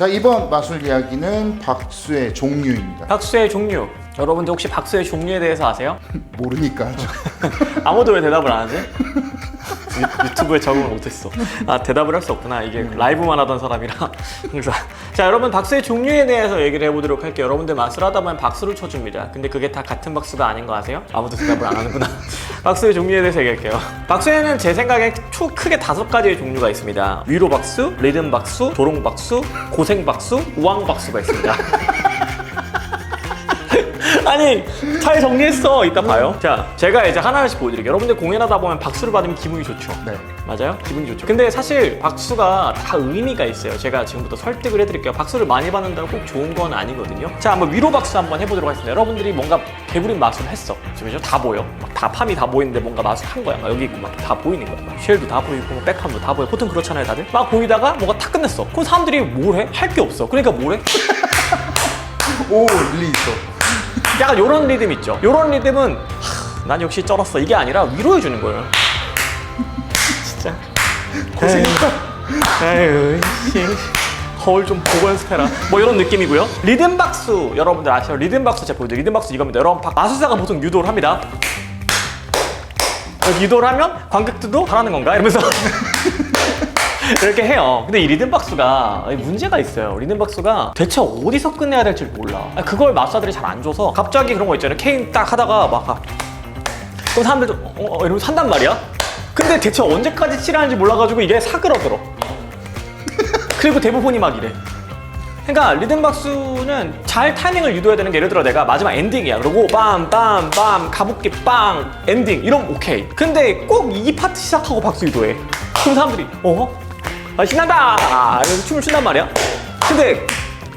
자 이번 마술 이야기는 박수의 종류입니다. 박수의 종류. 여러분들 혹시 박수의 종류에 대해서 아세요? 모르니까. 아무도 왜 대답을 안 하지? 유- 유튜브에 적응을 못했어. 아 대답을 할 수 없구나. 이게 라이브만 하던 사람이라 항상. 자 여러분 박수의 종류에 대해서 얘기를 해보도록 할게요. 여러분들 마술 하다 보면 박수를 쳐줍니다. 근데 그게 다 같은 박수가 아닌 거 아세요? 아무도 대답을 안 하는구나. 박수의 종류에 대해서 얘기할게요. 박수에는 제 생각에 초 크게 다섯 가지의 종류가 있습니다. 위로 박수, 리듬 박수, 조롱 박수, 고생 박수, 우왕 박수가 있습니다. 아니 잘 정리했어. 이따 봐요. 자 제가 이제 하나씩 보여드릴게요. 여러분들 공연하다 보면 박수를 받으면 기분이 좋죠? 네. 맞아요? 기분이 좋죠. 근데 사실 박수가 다 의미가 있어요. 제가 지금부터 설득을 해드릴게요. 박수를 많이 받는다고 꼭 좋은 건 아니거든요. 자 한번 위로 박수 한번 해보도록 하겠습니다. 여러분들이 뭔가 개부린 마술을 했어. 지금 다 보여. 막 다 팜이 다 보이는데 뭔가 마술 한 거야. 막 여기 있고 막 다 보이는 거야. 막 쉘도 다 보이고 뭐 백함도 다 보여. 보통 그렇잖아요 다들. 막 보이다가 뭔가 다 끝냈어. 그럼 사람들이 뭘 해? 할 게 없어. 그러니까 뭘 해? 오 일리 있어. 약간 요런 리듬 있죠. 요런 리듬은 하, 난 역시 쩔었어. 이게 아니라 위로해 주는 거예요. 진짜 고생했다. 에휴, 씨. 거울 좀 보고 연습해라. 뭐 이런 느낌이고요. 리듬 박수 여러분들 아시죠? 리듬 박수 제가 보여드릴게요. 리듬 박수 이겁니다. 여러분 박- 마술사가 보통 유도를 합니다. 유도를 하면 관객들도 잘하는 건가? 이러면서 이렇게 해요. 근데 이 리듬 박수가 문제가 있어요. 리듬 박수가 대체 어디서 끝내야 될지 몰라. 그걸 마사들이 잘 안 줘서 갑자기 그런 거 있잖아요. 케인 딱 하다가 막 아, 그럼 사람들도 어, 어 이러면서 산단 말이야. 근데 대체 언제까지 치라는지 몰라가지고 이게 사그러들어. 그리고 대부분이 막 이래. 그러니까 리듬 박수는 잘 타이밍을 유도해야 되는 게 예를 들어 내가 마지막 엔딩이야. 그러고 빰빰빰 가복기 빵 엔딩 이러면 오케이. 근데 꼭 이 파트 시작하고 박수 유도해. 그럼 사람들이 어? 아, 신난다! 이러면서 춤을 춘단 말이야. 근데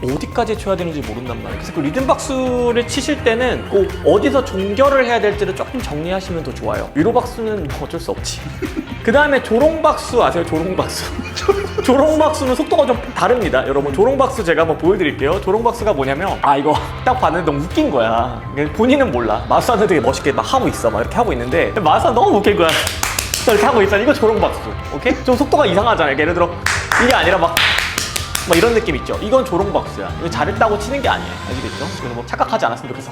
어디까지 쳐야 되는지 모른단 말이야. 그래서 그 리듬 박수를 치실 때는 꼭 어디서 종결을 해야 될지를 조금 정리하시면 더 좋아요. 위로 박수는 뭐 어쩔 수 없지. 그 다음에 조롱 박수 아세요? 조롱 박수. 조롱 박수는 속도가 좀 다릅니다. 여러분 조롱 박수 제가 한번 보여드릴게요. 조롱 박수가 뭐냐면 아 이거 딱 봤는데 너무 웃긴 거야. 본인은 몰라. 마사는 되게 멋있게 막 하고 있어. 막 이렇게 하고 있는데 마사 너무 웃긴 거야. 이렇게 하고 있어. 이거 조롱 박수. 오케이? 좀 속도가 이상하잖아요. 예를 들어 이게 아니라 막 막 이런 느낌 있죠. 이건 조롱 박수야. 이거 잘했다고 치는 게 아니에요. 아시겠죠? 그래서 뭐 착각하지 않았으면 좋겠어.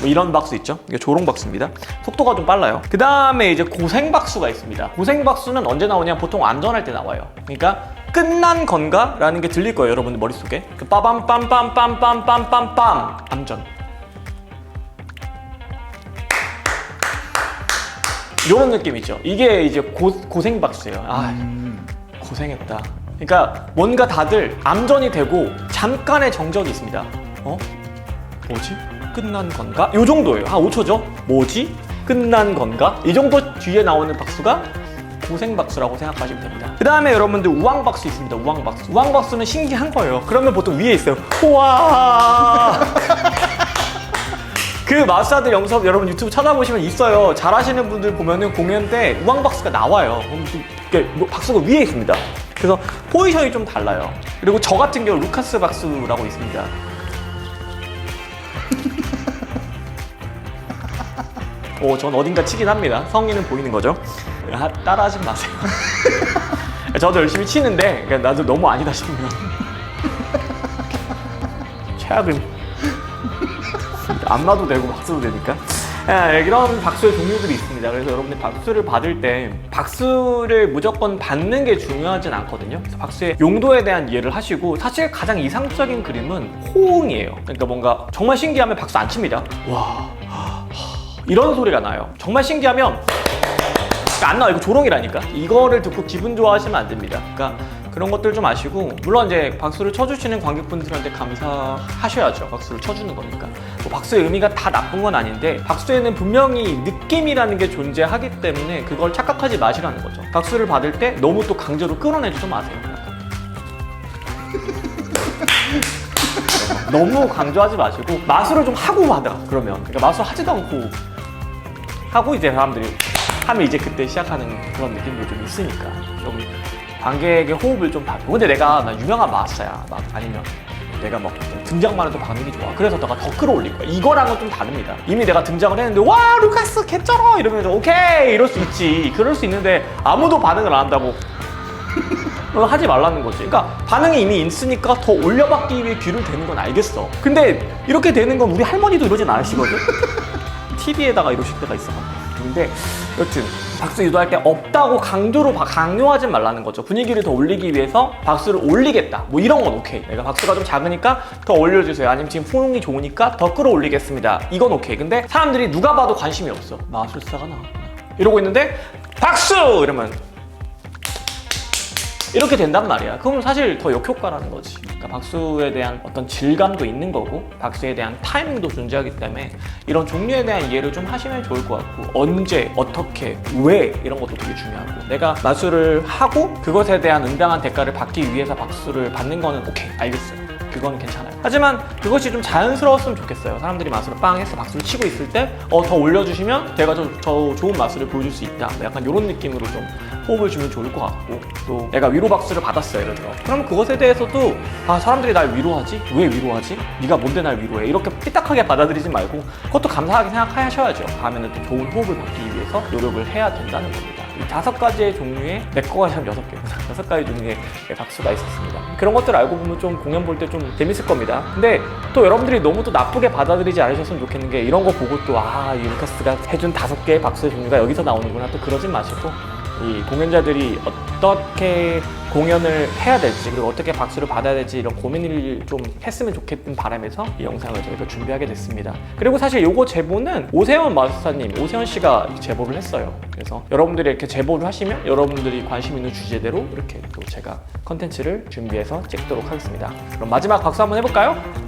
뭐 이런 박수 있죠? 이게 조롱 박수입니다. 속도가 좀 빨라요. 그 다음에 이제 고생 박수가 있습니다. 고생 박수는 언제 나오냐? 보통 안전할 때 나와요. 그러니까 끝난 건가 라는 게 들릴 거예요, 여러분들 머릿속에. 그 빠밤 빰빰 빰빰 빰빰 빰 안전. 이런 느낌이죠. 이게 이제 고, 고생 박수예요. 아, 고생했다. 그러니까 뭔가 다들 암전이 되고 잠깐의 정적이 있습니다. 어? 뭐지? 끝난 건가? 요 정도예요. 한 5초죠? 뭐지? 끝난 건가? 이 정도 뒤에 나오는 박수가 고생 박수라고 생각하시면 됩니다. 그 다음에 여러분들 우왕 박수 있습니다. 우왕 박수. 우왕 박수는 신기한 거예요. 그러면 보통 위에 있어요. 우와. 그 마스터들 영상 여러분 유튜브 찾아보시면 있어요. 잘하시는 분들 보면은 공연 때 우왕 박수가 나와요. 뭐 박수가 위에 있습니다. 그래서 포지션이 좀 달라요. 그리고 저 같은 경우 루카스 박수라고 있습니다. 오, 전 어딘가 치긴 합니다. 성의는 보이는 거죠. 아, 따라하지 마세요. 저도 열심히 치는데 그냥 나도 너무 아니다 싶으면 최악은 안마도 되고 박수도 되니까 예, 이런 박수의 종류들이 있습니다. 그래서 여러분들 박수를 받을 때 박수를 무조건 받는 게 중요하진 않거든요. 그래서 박수의 용도에 대한 이해를 하시고 사실 가장 이상적인 그림은 호응이에요. 그러니까 뭔가 정말 신기하면 박수 안 칩니다. 와 이런 소리가 나요. 정말 신기하면 안 나와 이거 조롱이라니까 이거를 듣고 기분 좋아하시면 안 됩니다 그러니까 그런 것들 좀 아시고 물론 이제 박수를 쳐주시는 관객분들한테 감사하셔야죠. 박수를 쳐주는 거니까. 뭐 박수의 의미가 다 나쁜 건 아닌데 박수에는 분명히 느낌이라는 게 존재하기 때문에 그걸 착각하지 마시라는 거죠. 박수를 받을 때 너무 또 강제로 끌어내지 좀 마세요. 너무 강조하지 마시고 마술을 좀 하고 받아 그러면. 그러니까 마술 하지도 않고 하고 이제 사람들이 하면 이제 그때 시작하는 그런 느낌도 좀 있으니까. 좀 관객의 호흡을 좀 봐줘. 근데 내가 나 유명한 마스터야. 막 아니면 내가 막 등장만 해도 반응이 좋아. 그래서 내가 더 끌어올릴 거야. 이거랑은 좀 다릅니다. 이미 내가 등장을 했는데 와 루카스 개쩔어 이러면서 오케이 이럴 수 있지. 그럴 수 있는데 아무도 반응을 안 한다고 하지 말라는 거지. 그러니까 반응이 이미 있으니까 더 올려받기 위해 귀를 대는 건 알겠어. 근데 이렇게 되는 건 우리 할머니도 이러진 않으시거든. TV에다가 이러실 때가 있어. 근데 여튼 박수 유도할 때 없다고 강조로 바- 강요하진 말라는 거죠. 분위기를 더 올리기 위해서 박수를 올리겠다. 뭐 이런 건 오케이. 내가 박수가 좀 작으니까 더 올려주세요. 아니면 지금 호응이 좋으니까 더 끌어올리겠습니다. 이건 오케이. 근데 사람들이 누가 봐도 관심이 없어. 마술사가 나왔구나. 이러고 있는데 박수 이러면 이렇게 된단 말이야. 그럼 사실 더 역효과라는 거지. 그러니까 박수에 대한 어떤 질감도 있는 거고, 박수에 대한 타이밍도 존재하기 때문에 이런 종류에 대한 이해를 좀 하시면 좋을 것 같고, 언제, 어떻게, 왜 이런 것도 되게 중요하고, 내가 마술을 하고 그것에 대한 응당한 대가를 받기 위해서 박수를 받는 거는 오케이, 알겠어요. 그건 괜찮아요. 하지만 그것이 좀 자연스러웠으면 좋겠어요. 사람들이 마술을 빵 해서 박수를 치고 있을 때, 어, 더 올려주시면 제가 저, 저 좋은 마술을 보여줄 수 있다. 뭐 약간 이런 느낌으로 좀 호흡을 주면 좋을 것 같고, 또 내가 위로 박수를 받았어요. 예를 들어. 그럼 그것에 대해서도, 아, 사람들이 날 위로하지? 왜 위로하지? 네가 뭔데 날 위로해? 이렇게 삐딱하게 받아들이지 말고, 그것도 감사하게 생각하셔야죠. 다음에는 또 좋은 호흡을 받기 위해서 노력을 해야 된다는 겁니다. 이 다섯 가지의 종류의, 내 거가 참 여섯 개구나. 다섯 가지 종류의 박수가 있었습니다. 그런 것들 알고 보면 좀 공연 볼 때 좀 재밌을 겁니다. 근데 또 여러분들이 너무 또 나쁘게 받아들이지 않으셨으면 좋겠는 게 이런 거 보고 또 아, 이 루카스가 해준 다섯 개의 박수의 종류가 여기서 나오는구나 또 그러진 마시고 이 공연자들이 어떻게 공연을 해야 될지 그리고 어떻게 박수를 받아야 될지 이런 고민을 좀 했으면 좋겠는 바람에서 이 영상을 저희가 준비하게 됐습니다. 그리고 사실 요거 제보는 오세훈 마스터님, 오세훈 씨가 제보를 했어요. 그래서 여러분들이 이렇게 제보를 하시면 여러분들이 관심 있는 주제대로 이렇게 또 제가 컨텐츠를 준비해서 찍도록 하겠습니다. 그럼 마지막 박수 한번 해볼까요?